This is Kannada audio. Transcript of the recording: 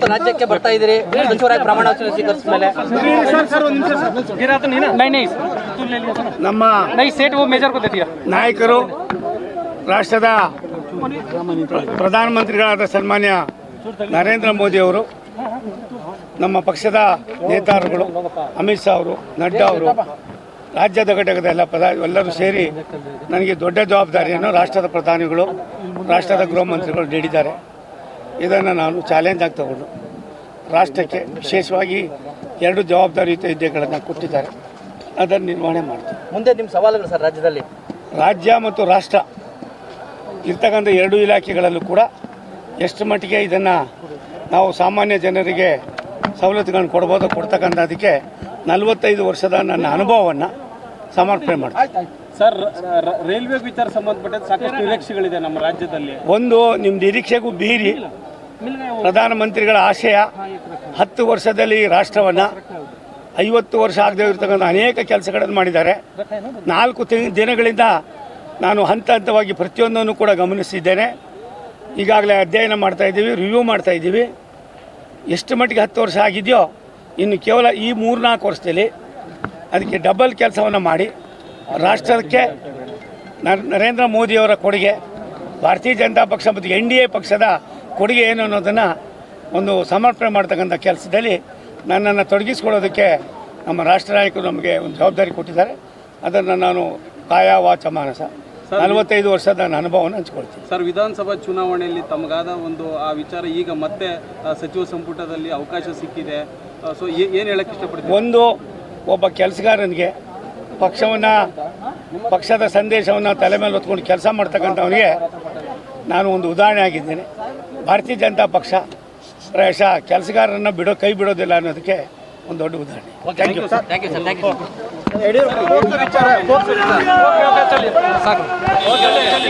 ರಾಜ್ಯಕ್ಕೆ ಬರ್ತಾ ಇದ್ರಿ ಸಚಿವರಾಗಿ ಪ್ರಮಾಣ ವಚನ ಸ್ವೀಕರಿಸಿದ ಮೇಲೆ. ನಮ್ಮ ನಾಯಕರು, ರಾಷ್ಟ್ರದ ಪ್ರಧಾನಮಂತ್ರಿಗಳಾದ ಸನ್ಮಾನ್ಯ ನರೇಂದ್ರ ಮೋದಿ ಅವರು, ನಮ್ಮ ಪಕ್ಷದ ನೇತಾರರುಗಳು, ಅಮಿತ್ ಶಾ ಅವರು, ನಡ್ಡಾ ಅವರು, ರಾಜ್ಯದ ಘಟಕದ ಎಲ್ಲ ಪ್ರಧಾನ ಎಲ್ಲರೂ ಸೇರಿ ನನಗೆ ದೊಡ್ಡ ಜವಾಬ್ದಾರಿಯನ್ನು ರಾಷ್ಟ್ರದ ಪ್ರಧಾನಿಗಳು, ರಾಷ್ಟ್ರದ ಗೃಹ ಮಂತ್ರಿಗಳು ನೀಡಿದ್ದಾರೆ. ಇದನ್ನು ನಾನು ಚಾಲೆಂಜ್ ಆಗಿ ತಗೊಂಡು ರಾಷ್ಟ್ರಕ್ಕೆ ವಿಶೇಷವಾಗಿ ಎರಡು ಜವಾಬ್ದಾರಿಯುತ ಹುದ್ದೆಗಳನ್ನು ಕೊಟ್ಟಿದ್ದಾರೆ. ಅದನ್ನು ನಿರ್ವಹಣೆ ಮಾಡ್ತೀವಿ ಮುಂದೆ ನಿಮ್ಮ ಸವಾಲುಗಳು ಸರ್ ರಾಜ್ಯದಲ್ಲಿ. ರಾಜ್ಯ ಮತ್ತು ರಾಷ್ಟ್ರ ಇರ್ತಕ್ಕಂಥ ಎರಡು ಇಲಾಖೆಗಳಲ್ಲೂ ಕೂಡ ಎಷ್ಟು ಮಟ್ಟಿಗೆ ಇದನ್ನು ನಾವು ಸಾಮಾನ್ಯ ಜನರಿಗೆ ಸವಲತ್ತುಗಳನ್ನು ಕೊಡ್ಬೋದು ಕೊಡ್ತಕ್ಕಂಥದ್ದಕ್ಕೆ ನಲವತ್ತೈದು ವರ್ಷದ ನನ್ನ ಅನುಭವವನ್ನು ಸಮರ್ಪಣೆ ಮಾಡ್ತೀನಿ. ಸರ್ ರೈಲ್ವೆ ವಿಚಾರ ಸಂಬಂಧಪಟ್ಟ ಸಾಕಷ್ಟು ನಿರೀಕ್ಷೆಗಳಿದೆ ನಮ್ಮ ರಾಜ್ಯದಲ್ಲಿ. ಒಂದು ನಿಮ್ಮ ನಿರೀಕ್ಷೆಗೂ ಮೀರಿ ಪ್ರಧಾನಮಂತ್ರಿಗಳ ಆಶಯ ಹತ್ತು ವರ್ಷದಲ್ಲಿ ರಾಷ್ಟ್ರವನ್ನು ಐವತ್ತು ವರ್ಷ ಆಗದೆ ಇರತಕ್ಕಂಥ ಅನೇಕ ಕೆಲಸಗಳನ್ನು ಮಾಡಿದ್ದಾರೆ. ನಾಲ್ಕು ದಿನಗಳಿಂದ ನಾನು ಹಂತ ಹಂತವಾಗಿ ಪ್ರತಿಯೊಂದನ್ನು ಕೂಡ ಗಮನಿಸಿದ್ದೇನೆ. ಈಗಾಗಲೇ ಅಧ್ಯಯನ ಮಾಡ್ತಾ ಇದ್ದೀವಿ ರಿವ್ಯೂ ಮಾಡ್ತಾ ಇದ್ದೀವಿ. ಎಷ್ಟು ಮಟ್ಟಿಗೆ ಹತ್ತು ವರ್ಷ ಆಗಿದೆಯೋ, ಇನ್ನು ಕೇವಲ ಈ ಮೂರ್ನಾಲ್ಕು ವರ್ಷದಲ್ಲಿ ಅದಕ್ಕೆ ಡಬಲ್ ಕೆಲಸವನ್ನು ಮಾಡಿ, ರಾಷ್ಟ್ರಕ್ಕೆ ನರ್- ನರೇಂದ್ರ ಮೋದಿಯವರ ಕೊಡುಗೆ, ಭಾರತೀಯ ಜನತಾ ಪಕ್ಷ ಮತ್ತು ಎನ್ ಪಕ್ಷದ ಕೊಡುಗೆ ಏನು ಅನ್ನೋದನ್ನು ಒಂದು ಸಮರ್ಪಣೆ ಮಾಡ್ತಕ್ಕಂಥ ಕೆಲಸದಲ್ಲಿ ನನ್ನನ್ನು ತೊಡಗಿಸ್ಕೊಳ್ಳೋದಕ್ಕೆ ನಮ್ಮ ರಾಷ್ಟ್ರ ನಾಯಕರು ನಮಗೆ ಒಂದು ಜವಾಬ್ದಾರಿ ಕೊಟ್ಟಿದ್ದಾರೆ. ಅದನ್ನು ನಾನು ಕಾಯ ವಾಚ ಮಾನಸ. ನಲವತ್ತೈದು ವರ್ಷದ ನನ್ನ ಅನುಭವವನ್ನು ಹಂಚ್ಕೊಳ್ತೀನಿ. ಸರ್ ವಿಧಾನಸಭಾ ಚುನಾವಣೆಯಲ್ಲಿ ತಮಗಾದ ಒಂದು ಆ ವಿಚಾರ ಈಗ ಮತ್ತೆ ಸಚಿವ ಸಂಪುಟದಲ್ಲಿ ಅವಕಾಶ ಸಿಕ್ಕಿದೆ. ಸೊ ಏನು ಹೇಳಕ್ಕೆ ಇಷ್ಟಪಡ್ತೀನಿ ಒಂದು ಒಬ್ಬ ಕೆಲಸಗಾರನಿಗೆ ಪಕ್ಷವನ್ನು ಪಕ್ಷದ ಸಂದೇಶವನ್ನು ತಲೆ ಮೇಲೆ ಹೊತ್ಕೊಂಡು ಕೆಲಸ ಮಾಡ್ತಕ್ಕಂಥವನಿಗೆ ನಾನು ಒಂದು ಉದಾಹರಣೆ ಆಗಿದ್ದೇನೆ. ಭಾರತೀಯ ಜನತಾ ಪಕ್ಷ ಪ್ರಾಯಶಃ ಕೆಲಸಗಾರರನ್ನ ಬಿಡೋ ಕೈ ಬಿಡೋದಿಲ್ಲ ಅನ್ನೋದಕ್ಕೆ ಒಂದು ದೊಡ್ಡ ಉದಾಹರಣೆ. ಥ್ಯಾಂಕ್